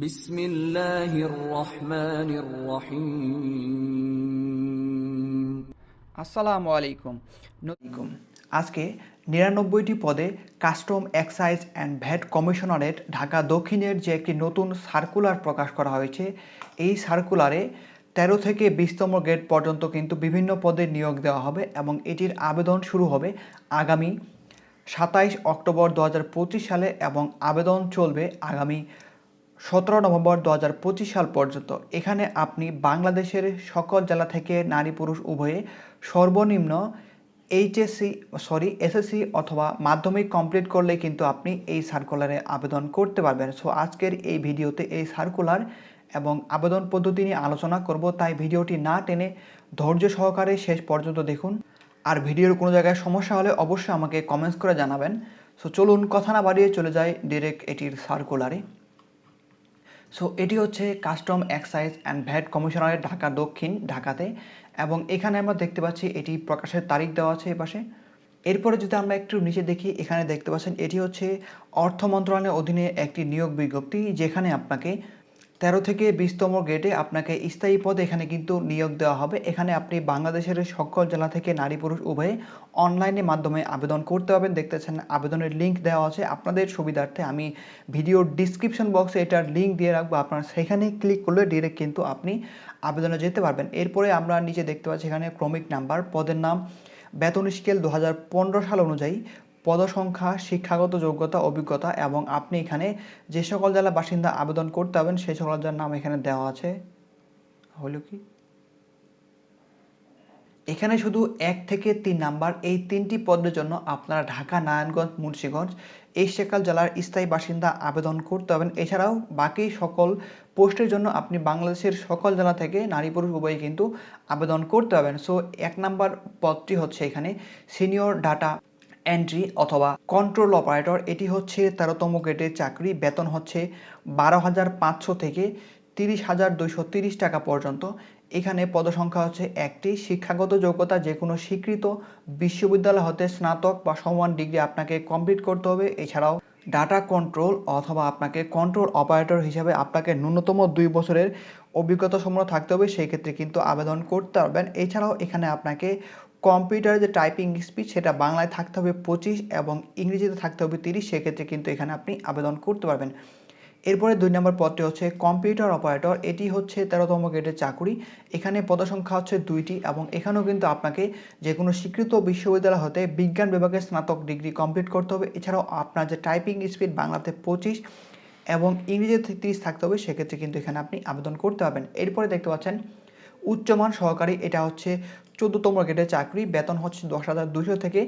বিসমিল্লাহির রহমানির রহিম। আসসালামু আলাইকুম। আজকে নিরানব্বইটি পদে custom excise and VAT commissionerate Dhaka দক্ষিণের যে একটি নতুন সার্কুলার প্রকাশ করা হয়েছে এই সার্কুলারে তেরো থেকে বিশতম গ্রেড পর্যন্ত কিন্তু বিভিন্ন পদে নিয়োগ দেওয়া হবে এবং এটির আবেদন শুরু হবে আগামী সাতাইশ অক্টোবর দু হাজার পঁচিশ সালে এবং আবেদন চলবে আগামী সতেরো নভেম্বর দু হাজার পঁচিশ সাল পর্যন্ত এখানে আপনি বাংলাদেশের সকল জেলা থেকে নারী পুরুষ উভয়ে সর্বনিম্ন এইচএসসি সরি এসএসসি অথবা মাধ্যমিক কমপ্লিট করলে কিন্তু আপনি এই সার্কুলারে আবেদন করতে পারবেন। সো আজকের এই ভিডিওতে এই সার্কুলার এবং আবেদন পদ্ধতি নিয়ে আলোচনা করব, তাই ভিডিওটি না টেনে ধৈর্য সহকারে শেষ পর্যন্ত দেখুন। আর ভিডিওর কোনো জায়গায় সমস্যা হলে অবশ্যই আমাকে কমেন্টস করে জানাবেন। সো চলুন কথা না বাড়িয়ে চলে যাই ডিরেক্ট এটির সার্কুলারে সো এটি হচ্ছে কাস্টম এক্সাইজ অ্যান্ড ভ্যাট কমিশনারের ঢাকা, দক্ষিণ ঢাকাতে। এবং এখানে আমরা দেখতে পাচ্ছি এটি প্রকাশের তারিখ দেওয়া আছে এপাশে এরপরে যদি আমরা একটু নিচে দেখি, এখানে দেখতে পাচ্ছেন এটি হচ্ছে অর্থ মন্ত্রণালয়ের অধীনে একটি নিয়োগ বিজ্ঞপ্তি, যেখানে আপনাকে তেরো থেকে বিশতম গ্রেডে আপনাকে স্থায়ী পদে এখানে কিন্তু নিয়োগ দেওয়া হবে। এখানে আপনি বাংলাদেশের সকল জেলা থেকে নারী পুরুষ উভয়ে অনলাইনের মাধ্যমে আবেদন করতে পারবেন। দেখতেছেন আবেদনের লিঙ্ক দেওয়া আছে। আপনাদের সুবিধার্থে আমি ভিডিওর ডিসক্রিপশন বক্সে এটার লিঙ্ক দিয়ে রাখব। আপনারা সেখানে ক্লিক করলে ডিরেক্ট কিন্তু আপনি আবেদনে যেতে পারবেন। এরপরে আমরা নিচে দেখতে পাচ্ছি এখানে ক্রমিক নাম্বার। পদের নাম বেতন স্কেল দু হাজার পনেরো সাল অনুযায়ী। পদসংখ্যা, শিক্ষাগত যোগ্যতা, অভিজ্ঞতা এবং আপনি এখানে যে সকল জেলার বাসিন্দা আবেদন করতে হবেন সেই সকল জেলার নাম এখানে দেওয়া আছে। হলো কি? এখানে শুধু এক থেকে তিন নাম্বার, এই তিনটি পদের জন্য আপনারা ঢাকা, নারায়ণগঞ্জ, মুন্সিগঞ্জ, এই সেকাল জেলার স্থায়ী বাসিন্দা আবেদন করতে হবেন এছাড়াও বাকি সকল পোস্টের জন্য আপনি বাংলাদেশের সকল জেলা থেকে নারী পুরুষ উভয়ই কিন্তু আবেদন করতে পারবেন। সো এক নাম্বার পদটি হচ্ছে এখানে সিনিয়র ডাটা এন্ট্রি অথবা কন্ট্রোল অপারেটর, এটি হচ্ছে তেরোতম গ্রেডের চাকরি। বেতন হচ্ছে বারো হাজার পাঁচশো থেকে তিরিশ হাজার দুইশো তিরিশ টাকা পর্যন্ত। এখানে পদসংখ্যা হচ্ছে একটি। শিক্ষাগত যোগ্যতা যে কোনো স্বীকৃত বিশ্ববিদ্যালয় হতে স্নাতক বা সমান ডিগ্রি আপনাকে কমপ্লিট করতে হবে। এছাড়াও ডাটা কন্ট্রোল অথবা আপনাকে কন্ট্রোল অপারেটর হিসাবে আপনাকে ন্যূনতম দুই বছরের অভিজ্ঞতা সম্পন্ন থাকতে হবে। সেই ক্ষেত্রে কিন্তু আবেদন করতে পারবেন। এছাড়াও এখানে আপনাকে কম্পিউটারে যে টাইপিং স্পিড সেটা বাংলায় থাকতে হবে পঁচিশ এবং ইংরেজিতে থাকতে হবে তিরিশ, সেক্ষেত্রে কিন্তু এখানে আপনি আবেদন করতে পারবেন। এরপরে দুই নম্বর পদটি হচ্ছে কম্পিউটার অপারেটর। এটি হচ্ছে তেরোতম গ্রেডের চাকুরি। এখানে পদসংখ্যা হচ্ছে দুইটি এবং এখানেও কিন্তু আপনাকে যে কোনো স্বীকৃত বিশ্ববিদ্যালয় হতে বিজ্ঞান বিভাগে স্নাতক ডিগ্রি কমপ্লিট করতে হবে। এছাড়াও আপনার যে টাইপিং স্পিড বাংলাতে পঁচিশ এবং ইংরেজিতে তিরিশ থাকতে হবে, সেক্ষেত্রে কিন্তু এখানে আপনি আবেদন করতে পারবেন। এরপরে দেখতে পাচ্ছেন, উচ্চমান সহকারী, এটা হচ্ছে চোদ্দতম গ্রেডের চাকরি, বেতন হচ্ছে দশ হাজার দুশো থেকে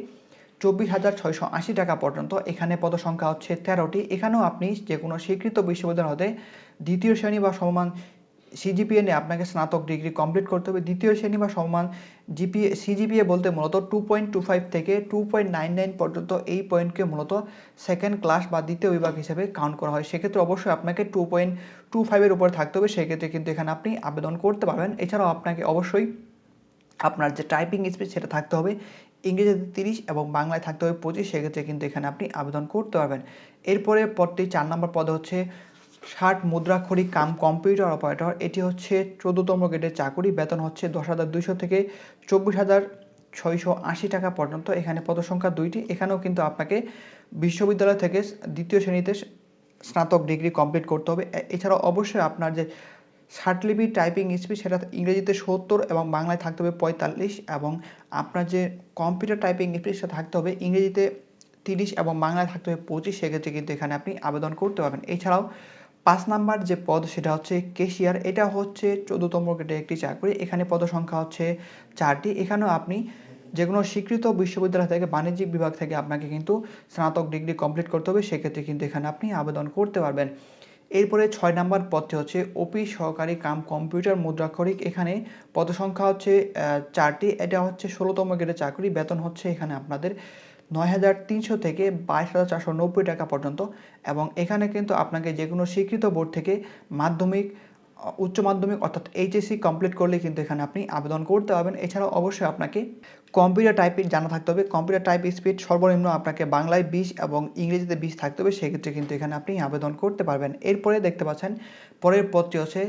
চব্বিশ হাজার ছয়শো আশি টাকা পর্যন্ত। এখানে পদসংখ্যা হচ্ছে তেরোটি। এখানেও আপনি যে কোনো স্বীকৃত বিশ্ববিদ্যালয় হতে দ্বিতীয় শ্রেণি বা সমমান সিজিপিএ নিয়ে আপনাকে স্নাতক ডিগ্রি কমপ্লিট করতে হবে। দ্বিতীয় শ্রেণি বা সমান জিপিএ সিজিপিএ বলতে মূলত টু পয়েন্ট টু ফাইভ থেকে টু পয়েন্ট নাইন নাইন পর্যন্ত এই পয়েন্টকে মূলত সেকেন্ড ক্লাস বা দ্বিতীয় বিভাগ হিসেবে কাউন্ট করা হয়। সেক্ষেত্রে অবশ্যই আপনাকে টু পয়েন্ট টু ফাইভের উপরে থাকতে হবে। সেক্ষেত্রে কিন্তু এখানে আপনি আবেদন করতে পারবেন। এছাড়াও আপনাকে অবশ্যই আপনার যে টাইপিং স্পিড সেটা থাকতে হবে ইংরেজিতে তিরিশ এবং বাংলায় থাকতে হবে পঁচিশ, সেক্ষেত্রে কিন্তু এখানে আপনি আবেদন করতে পারবেন। এরপরে পদটি চার নম্বর পদে হচ্ছে ষাট মুদ্রাক্ষরী কাম কম্পিউটার অপারেটর। এটি হচ্ছে চোদ্দতম গ্রেডের চাকুরি। বেতন হচ্ছে দশ হাজার দুইশো থেকে চব্বিশ হাজার ছয়শো আশি টাকা পর্যন্ত। এখানে পদসংখ্যা দুইটি। এখানেও কিন্তু আপনাকে বিশ্ববিদ্যালয় থেকে দ্বিতীয় শ্রেণীতে স্নাতক ডিগ্রি কমপ্লিট করতে হবে। এছাড়াও অবশ্যই আপনার যে ষাটলিপি টাইপিং স্পিড সেটা ইংরেজিতে সত্তর এবং বাংলায় থাকতে হবে পঁয়তাল্লিশ এবং আপনার যে কম্পিউটার টাইপিং স্পিড সেটা থাকতে হবে ইংরেজিতে তিরিশ এবং বাংলায় থাকতে হবে পঁচিশ, সেক্ষেত্রে কিন্তু এখানে আপনি আবেদন করতে পারবেন। এছাড়াও পাঁচ নাম্বার যে পদ সেটা হচ্ছে কেশিয়ার এটা হচ্ছে চোদ্দতম গ্রেডের একটি চাকরি। এখানে পদ সংখ্যা হচ্ছে চারটি। এখানেও আপনি যে কোনো স্বীকৃত বিশ্ববিদ্যালয় থেকে, বাণিজ্যিক বিভাগ থেকে আপনাকে কিন্তু স্নাতক ডিগ্রি কমপ্লিট করতে হবে। সেক্ষেত্রে কিন্তু এখানে আপনি আবেদন করতে পারবেন। এরপরে ছয় নাম্বার পদটি হচ্ছে অফিস সহকারী কাম কম্পিউটার মুদ্রাক্ষরিক। এখানে পদসংখ্যা হচ্ছে চারটি। এটা হচ্ছে ষোলোতম গ্রেডের চাকরি। বেতন হচ্ছে এখানে আপনাদের নয় হাজার তিনশো থেকে বাইশ হাজার চারশো নব্বই টাকা পর্যন্ত। এবং এখানে কিন্তু আপনাকে যে কোনো স্বীকৃত বোর্ড থেকে মাধ্যমিক উচ্চ মাধ্যমিক অর্থাৎ এইচএসসি কমপ্লিট করলে কিন্তু এখানে আপনি আবেদন করতে পারবেন। এছাড়াও অবশ্যই আপনাকে কম্পিউটার টাইপিং জানা থাকতে হবে। কম্পিউটার টাইপ স্পিড সর্বনিম্ন আপনাকে বাংলায় বিশ এবং ইংরেজিতে বিশ থাকতে হবে। সেক্ষেত্রে কিন্তু এখানে আপনি আবেদন করতে পারবেন। এরপরে দেখতে পাচ্ছেন, পরের পদটি হচ্ছে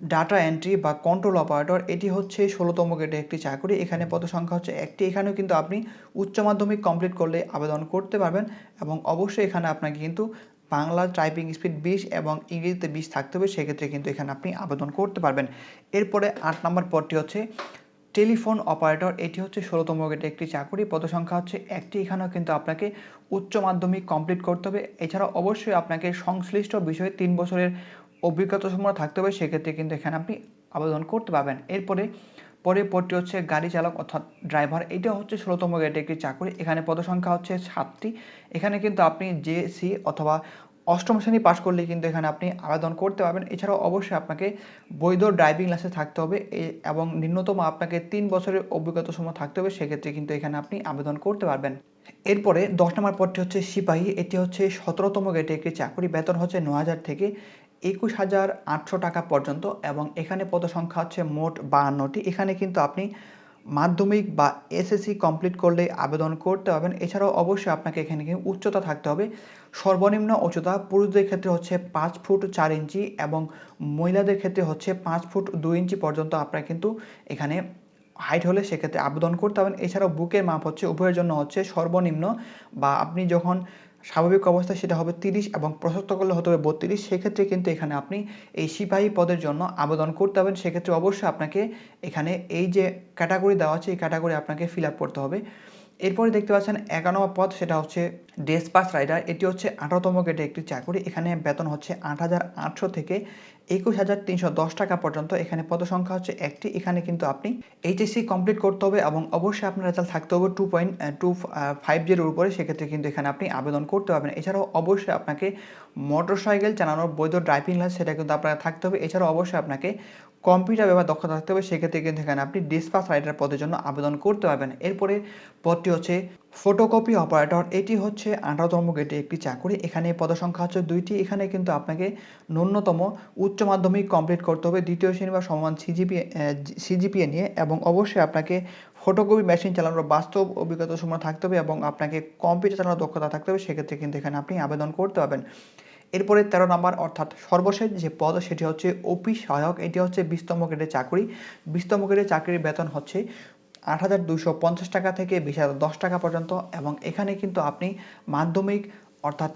ডাটা এন্ট্রি বা কন্ট্রোল অপারেটর এটি হচ্ছে ষোলোতম গ্রেডে একটি চাকরি। এখানে পদ সংখ্যা হচ্ছে একটি। এখানেও কিন্তু আপনি উচ্চ মাধ্যমিক কমপ্লিট করলে আবেদন করতে পারবেন এবং অবশ্যই এখানে আপনাকে কিন্তু বাংলা টাইপিং স্পিড বিশ এবং ইংরেজিতে বিশ থাকতে হবে, সেক্ষেত্রে কিন্তু এখানে আপনি আবেদন করতে পারবেন। এরপরে আট নম্বর পদটি হচ্ছে টেলিফোন অপারেটর। এটি হচ্ছে ষোলোতম গ্রেডের একটি চাকরি। পদ সংখ্যা হচ্ছে একটি। এখানেও কিন্তু আপনাকে উচ্চ মাধ্যমিক কমপ্লিট করতে হবে। এছাড়া অবশ্যই আপনাকে সংশ্লিষ্ট বিষয়ে তিন বছরের অভিজ্ঞতা সম্পন্ন থাকতে হবে। সেক্ষেত্রে কিন্তু এখানে আপনি আবেদন করতে পারবেন। এরপরে পরের পদটি হচ্ছে গাড়ি চালক অর্থাৎ ড্রাইভার। এটা হচ্ছে ষোলোতম গ্রেডের একটি চাকরি। এখানে পদসংখ্যা হচ্ছে সাতটি। এখানে কিন্তু আপনি জেসি অথবা অষ্টম শ্রেণি পাশ করলে কিন্তু এখানে আপনি আবেদন করতে পারবেন। এছাড়াও অবশ্যই আপনাকে বৈধ ড্রাইভিং লাইসেন্স থাকতে হবে এবং ন্যূনতম আপনাকে তিন বছরের অভিজ্ঞতা সময় থাকতে হবে। সেক্ষেত্রে কিন্তু এখানে আপনি আবেদন করতে পারবেন। এরপরে দশ নম্বর পদটি হচ্ছে সিপাহী। এটি হচ্ছে সতেরোতম গেটে একটি চাকরি। বেতন হচ্ছে ন হাজার থেকে একুশ হাজার আটশো টাকা পর্যন্ত এবং এখানে পদ সংখ্যা হচ্ছে মোট বাহান্নটি। এখানে কিন্তু আপনি মাধ্যমিক বা এসএসসি কমপ্লিট করলে আবেদন করতে পারবেন। এছাড়াও অবশ্যই আপনাকে এখানে উচ্চতা থাকতে হবে। সর্বনিম্ন উচ্চতা পুরুষদের ক্ষেত্রে হচ্ছে পাঁচ ফুট চার ইঞ্চি এবং মহিলাদের ক্ষেত্রে হচ্ছে পাঁচ ফুট দুই ইঞ্চি পর্যন্ত আপনারা কিন্তু এখানে হাইট হলে সেক্ষেত্রে আবেদন করতে পারবেন। এছাড়াও বুকের মাপ হচ্ছে, উভয়ের জন্য হচ্ছে সর্বনিম্ন বা আপনি যখন স্বাভাবিক অবস্থায় সেটা হবে তিরিশ এবং প্রশস্ত করলে হতে হবে বত্রিশ। সেক্ষেত্রে কিন্তু এখানে আপনি এই সিপাহী পদের জন্য আবেদন করতে হবেন সেক্ষেত্রে অবশ্যই আপনাকে এখানে এই যে ক্যাটাগরি দেওয়া আছে, এই ক্যাটাগরি আপনাকে ফিল করতে হবে। এরপরে দেখতে পাচ্ছেন একান্ন পদ, সেটা হচ্ছে ডেসপাস রাইডার। এটি হচ্ছে আঠারোতম গেটে একটি চাকরি। এখানে বেতন হচ্ছে আট হাজার আটশো থেকে একুশ হাজার তিনশো দশ টাকা পর্যন্ত। এখানে পদ সংখ্যা হচ্ছে একটি। এখানে কিন্তু আপনি এইচএসসি কমপ্লিট করতে হবে এবং অবশ্যই আপনার রেজাল্ট থাকতে হবে টু পয়েন্ট টু ফাইভ জিরোর উপরে। সেক্ষেত্রে কিন্তু এখানে আপনি আবেদন করতে পারবেন। এছাড়াও অবশ্যই আপনাকে মোটর সাইকেল চালানোর বৈধ ড্রাইভিং লাইসেন্স, সেটা কিন্তু আপনার থাকতে হবে। এছাড়াও অবশ্যই আপনাকে কম্পিউটার ব্যবহার দক্ষতা থাকতে হবে, সেক্ষেত্রে কিন্তু এখানে আপনি ডিসপাস রাইটার পদের জন্য আবেদন করতে পারবেন। এরপরে পদটি হচ্ছে ফটোকপি অপারেটর এটি হচ্ছে আঠারোতম গেটে একটি চাকরি। এখানে পদসংখ্যা হচ্ছে দুইটি। এখানে কিন্তু আপনাকে ন্যূনতম উচ্চ মাধ্যমিক কমপ্লিট করতে হবে, দ্বিতীয় শ্রেণি বা সমান সিজিপি সিজিপিএ নিয়ে এবং অবশ্যই আপনাকে ফটোকপি মেশিন চালানোর বাস্তব অভিজ্ঞতা সময় থাকতে হবে এবং আপনাকে কম্পিউটার চালানোর দক্ষতা থাকতে হবে, সেক্ষেত্রে কিন্তু এখানে আপনি আবেদন করতে পারবেন। এরপরে তেরো নম্বর অর্থাৎ সর্বশেষ যে পদ, সেটি হচ্ছে অফিস সহায়ক। এটি হচ্ছে বিশতম গ্রেডের চাকরি। বিশতম গ্রেডের চাকরির বেতন হচ্ছে আট হাজার দুশো পঞ্চাশ টাকা থেকে বিশ হাজার দশ টাকা পর্যন্ত এবং এখানে কিন্তু আপনি মাধ্যমিক অর্থাৎ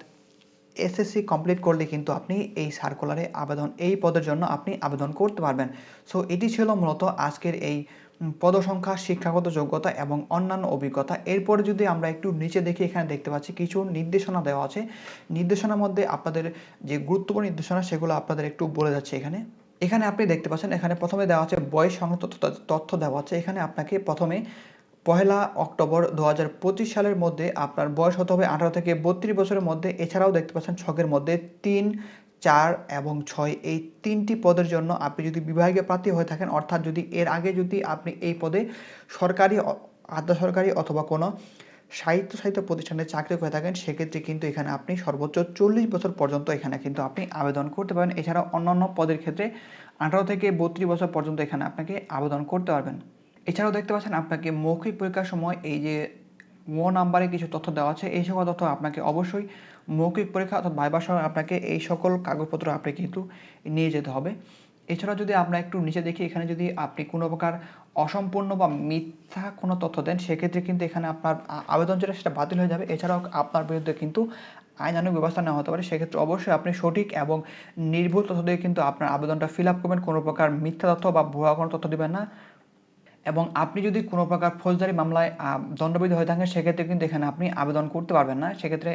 এসএসসি কমপ্লিট করলে কিন্তু আপনি এই সার্কুলারে আবেদন, এই পদের জন্য আপনি আবেদন করতে পারবেন। সো এটি ছিল মূলত আজকের এই পদসংখ্যা, শিক্ষাগত যোগ্যতা এবং অন্যান্য অভিজ্ঞতা। এরপরে যদি আমরা একটু নিচে দেখি, এখানে দেখতে পাচ্ছি কিছু নির্দেশনা দেওয়া আছে। নির্দেশনার মধ্যে আপনাদের যে গুরুত্বপূর্ণ নির্দেশনা, সেগুলো আপনাদের একটু বলে যাচ্ছে এখানে। এখানে আপনি দেখতে পাচ্ছেন, এখানে প্রথমে দেওয়া আছে বয়স সংক্রান্ত তথ্য দেওয়া আছে। এখানে আপনাকে প্রথমে পহেলা অক্টোবর দু হাজার পঁচিশ সালের মধ্যে আপনার বয়স হতে হবে আঠারো থেকে বত্রিশ বছরের মধ্যে। এছাড়াও দেখতে পাচ্ছেন, ছকের মধ্যে তিন চার এবং ছয়, এই তিনটি পদের জন্য আপনি যদি বিভাগীয় প্রার্থী হয়ে থাকেন, অর্থাৎ যদি এর আগে যদি আপনি এই পদে সরকারি আধা সরকারি অথবা কোনো সাহিত্য সাহিত্য প্রতিষ্ঠানে চাকরি করে থাকেন, সেক্ষেত্রে কিন্তু এখানে আপনি সর্বোচ্চ চল্লিশ বছর পর্যন্ত এখানে কিন্তু আপনি আবেদন করতে পারেন এছাড়াও অন্যান্য পদের ক্ষেত্রে আঠারো থেকে বত্রিশ বছর পর্যন্ত এখানে আপনাকে আবেদন করতে পারবেন। এছাড়াও দেখতে পাচ্ছেন আপনাকে মৌখিক পরীক্ষার সময় এই যে মো নাম্বারে কিছু তথ্য দেওয়া আছে। এই সকল তথ্য আপনাকে অবশ্যই মৌখিক পরীক্ষা অর্থাৎ ভাইবার সময় আপনাকে এই সকল কাগজপত্র আপনি কিন্তু নিয়ে যেতে হবে। এছাড়া যদি আমরা একটু নিচে দেখি, এখানে যদি আপনি কোনো প্রকার অসম্পূর্ণ বা মিথ্যা কোনো তথ্য দেন, সেক্ষেত্রে কিন্তু এখানে আপনার আবেদন যেটা, সেটা বাতিল হয়ে যাবে। এছাড়াও আপনার বিরুদ্ধে কিন্তু আইনানুগ ব্যবস্থা নেওয়া হতে পারে। সেক্ষেত্রে অবশ্যই আপনি সঠিক এবং নির্ভুল তথ্য দিয়ে কিন্তু আপনার আবেদনটা ফিল আপ করবেন। কোনো প্রকার মিথ্যা তথ্য বা ভুয়া কোনো তথ্য দেবেন না। এবং আপনি যদি কোনো প্রকার ফৌজদারি মামলায় দণ্ডবিধি হয়ে থাকেন, সেক্ষেত্রে কিন্তু এখানে আপনি আবেদন করতে পারবেন না। সেক্ষেত্রে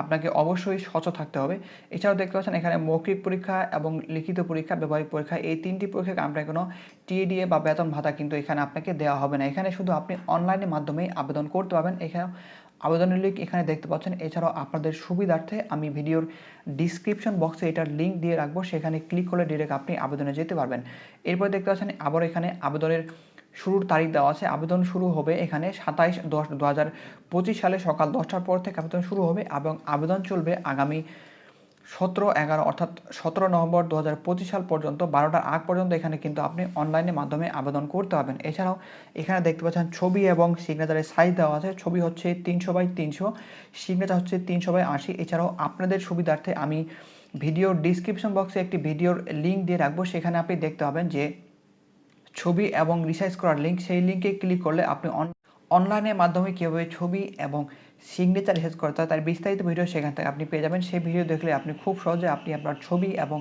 আপনাকে অবশ্যই সচল থাকতে হবে। এছাড়াও দেখতে পাচ্ছেন, এখানে মৌখিক পরীক্ষা এবং লিখিত পরীক্ষা, ব্যবহারিক পরীক্ষা, এই তিনটি পরীক্ষাকে আপনার কোনো টিএডিএ বা বেতন ভাতা কিন্তু এখানে আপনাকে দেওয়া হবে না। এখানে শুধু আপনি অনলাইনের মাধ্যমে আবেদন করতে পারবেন। এখানে আবেদনের লিঙ্ক এখানে দেখতে পাচ্ছেন। এছাড়াও আপনাদের সুবিধার্থে আমি ভিডিওর ডিসক্রিপশন বক্সে এটার লিঙ্ক দিয়ে রাখব। সেখানে ক্লিক করলে ডিরেক্ট আপনি আবেদনে যেতে পারবেন। এরপর দেখতে পাচ্ছেন, আবার এখানে আবেদনের শুরুর তারিখ দেওয়া আছে। আবেদন শুরু হবে এখানে সাতাইশ দশ দু হাজার পঁচিশ সালে সকাল দশটার পর থেকে আবেদন শুরু হবে এবং আবেদন চলবে আগামী সতেরো এগারো অর্থাৎ সতেরো নভেম্বর দু হাজার পঁচিশ সাল পর্যন্ত বারোটার আগ পর্যন্ত এখানে কিন্তু আপনি অনলাইনের মাধ্যমে আবেদন করতে পারবেন। এছাড়াও এখানে দেখতে পাচ্ছেন ছবি এবং সিগনেচারের সাইজ দেওয়া আছে। ছবি হচ্ছে তিনশো বাই তিনশো সিগনেচার হচ্ছে তিনশো বাই আশি। এছাড়াও আপনাদের সুবিধার্থে আমি ভিডিও ডিসক্রিপশন বক্সে একটি ভিডিওর লিঙ্ক দিয়ে রাখব। সেখানে আপনি দেখতে পাবেন যে ছবি এবং রিসাইজ করার লিঙ্ক সেই লিঙ্কে ক্লিক করলে আপনি অনলাইনের মাধ্যমে কীভাবে ছবি এবং সিগনেচার রিসার্চ করতে হয় তার বিস্তারিত ভিডিও সেখান থেকে আপনি পেয়ে যাবেন। সেই ভিডিও দেখলে আপনি খুব সহজে আপনি আপনার ছবি এবং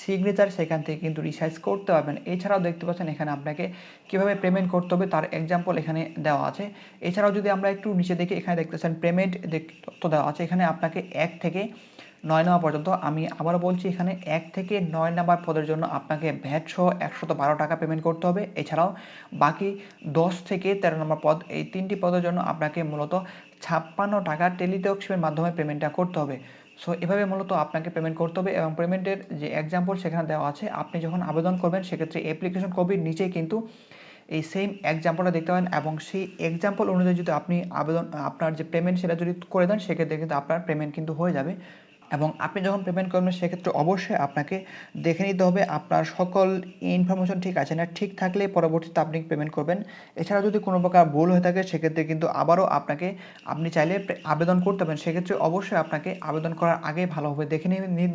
সিগনেচার সেখান থেকে কিন্তু রিসার্চ করতে পারবেন। এছাড়াও দেখতে পাচ্ছেন এখানে আপনাকে কীভাবে পেমেন্ট করতে হবে, তার এক্সাম্পল এখানে দেওয়া আছে। এছাড়াও যদি আমরা একটু নিচে দেখি, এখানে দেখতে পাচ্ছেন পেমেন্ট তথ্য দেওয়া আছে। এখানে আপনাকে এক থেকে নয় নম্বর পর্যন্ত আমি আবার বলছি, এখানে এক থেকে নয় নম্বর পদের জন্য আপনাকে ভ্যাট সহ একশত বারো টাকা পেমেন্ট করতে হবে। এছাড়াও বাকি দশ থেকে তেরো নম্বর পদ, এই তিনটি পদের জন্য আপনাকে মূলত ছাপ্পান্ন টাকা টেলিটকশিপের মাধ্যমে পেমেন্টটা করতে হবে। সো এভাবে মূলত আপনাকে পেমেন্ট করতে হবে এবং পেমেন্টের যে এক্সাম্পল সেখানে দেওয়া আছে, আপনি যখন আবেদন করবেন, সেক্ষেত্রে অ্যাপ্লিকেশন কপির নিচে কিন্তু এই সেম এক্সাম্পলটা দেখতে পাবেন এবং সেই এক্সাম্পল অনুযায়ী যদি আপনি আবেদন, আপনার যে পেমেন্ট সেটা যদি করে দেন, সেক্ষেত্রে কিন্তু আপনার পেমেন্ট কিন্তু হয়ে যাবে। এবং আপনি যখন পেমেন্ট করবেন, সেক্ষেত্রে অবশ্যই আপনাকে দেখে নিতে হবে আপনার সকল ইনফরমেশন ঠিক আছে না, ঠিক থাকলে পরবর্তীতে আপনি পেমেন্ট করবেন। এছাড়া যদি কোনো প্রকার ভুল হয়ে থাকে, সেক্ষেত্রে কিন্তু আবারও আপনাকে, আপনি চাইলে আবেদন করতে পারেন। সেক্ষেত্রে অবশ্যই আপনাকে আবেদন করার আগে ভালোভাবে দেখে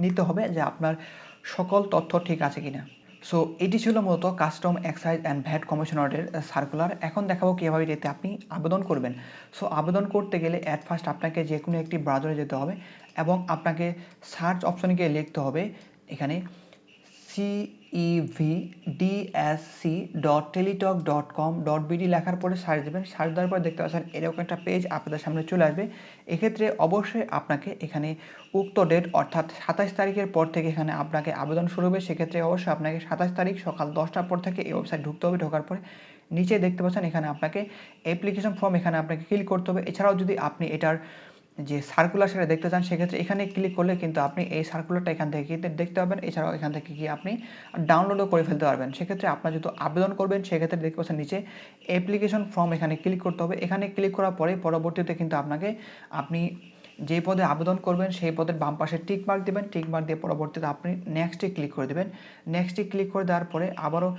নিতে হবে যে আপনার সকল তথ্য ঠিক আছে কিনা। সো এটি ছিল মূলত কাস্টম এক্সাইজ অ্যান্ড ভ্যাট কমিশনারের সার্কুলার এখন দেখাবো কীভাবে এতে আপনি আবেদন করবেন। সো আবেদন করতে গেলে অ্যাট ফার্স্ট আপনাকে যে কোনো একটি ব্রাউজারে যেতে হবে এবং আপনাকে সার্চ অপশনে গিয়ে লিখতে হবে। এখানে CEV DSC dot Teletalk dot com dot BD লেখার পরে সার্চ দেবেন। সার্চ দেওয়ার পরে দেখতে পাচ্ছেন, এরকম একটা পেজ আপনাদের সামনে চলে আসবে। এক্ষেত্রে অবশ্যই আপনাকে এখানে উক্ত ডেট অর্থাৎ সাতাশ তারিখের পর থেকে এখানে আপনাকে আবেদন শুরু হবে। সেক্ষেত্রে অবশ্যই আপনাকে সাতাশ তারিখ সকাল দশটার পর থেকে এই ওয়েবসাইট ঢুকতে হবে। ঢোকার পরে নিচে দেখতে পাচ্ছেন, এখানে আপনাকে অ্যাপ্লিকেশন ফর্ম এখানে আপনাকে ক্লিক করতে হবে। এছাড়াও যদি আপনি এটার যে সার্কুলার সেটা দেখতে চান, সেক্ষেত্রে এখানে ক্লিক করলে কিন্তু আপনি এই সার্কুলারটা এখান থেকে দেখতে পাবেন এছাড়াও এখান থেকে কি আপনি ডাউনলোডও করে ফেলতে পারবেন। সেক্ষেত্রে আপনার যেহেতু আবেদন করবেন, সেক্ষেত্রে দেখতে পাচ্ছেন নিচে অ্যাপ্লিকেশন ফর্ম এখানে ক্লিক করতে হবে। এখানে ক্লিক করার পরে পরবর্তীতে কিন্তু আপনাকে আপনি যে পদে আবেদন করবেন, সেই পদের বাম পাশে টিক মার্ক দেবেন। টিক মার্ক দিয়ে পরবর্তীতে আপনি নেক্সটে ক্লিক করে দেবেন। নেক্সটে ক্লিক করে দেওয়ার পরে আবারও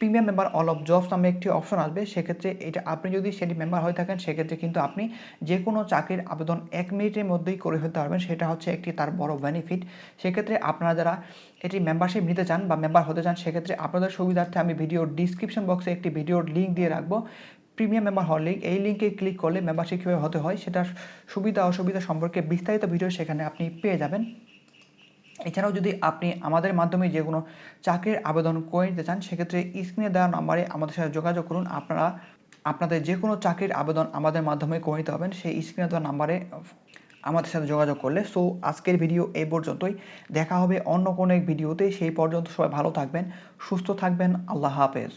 premium member all of jobs নামে একটি অপশন আসবে, সেক্ষেত্রে এটা আপনি যদি সেটি মেম্বার হয়ে থাকেন, সেক্ষেত্রে কিন্তু আপনি যে কোনো চাকরির আবেদন এক মিনিটের মধ্যেই করে ফেলতে পারবেন, সেটা হচ্ছে একটি তার বড় বেনিফিট সেক্ষেত্রে আপনারা যারা এটি মেম্বারশিপ নিতে চান বা মেম্বার হতে চান, সেক্ষেত্রে আপনাদের সুবিধার্থে আমি ভিডিও ডিসক্রিপশন বক্সে একটি ভিডিওর লিঙ্ক দিয়ে রাখব। প্রিমিয়াম মেম্বার হওয়ার লিঙ্ক এই লিঙ্কে ক্লিক করলে মেম্বারশিপ কীভাবে হতে হয়, সেটার সুবিধা অসুবিধা সম্পর্কে বিস্তারিত ভিডিও সেখানে আপনি পেয়ে যাবেন। এছাড়াও যদি আপনি আমাদের মাধ্যমে যে কোনো চাকরির আবেদন করে নিতে চান, সেক্ষেত্রে স্ক্রিনে দেওয়া নাম্বারে আমাদের সাথে যোগাযোগ করুন। আপনারা, আপনাদের যে কোনো চাকরির আবেদন আমাদের মাধ্যমে করে নিতে পারবেন। সেই স্ক্রিনে দেওয়া নাম্বারে আমাদের সাথে যোগাযোগ করলে। সো আজকের ভিডিও এই পর্যন্তই। দেখা হবে অন্য কোনো এক ভিডিওতে সেই পর্যন্ত সবাই ভালো থাকবেন, সুস্থ থাকবেন। আল্লাহ হাফেজ।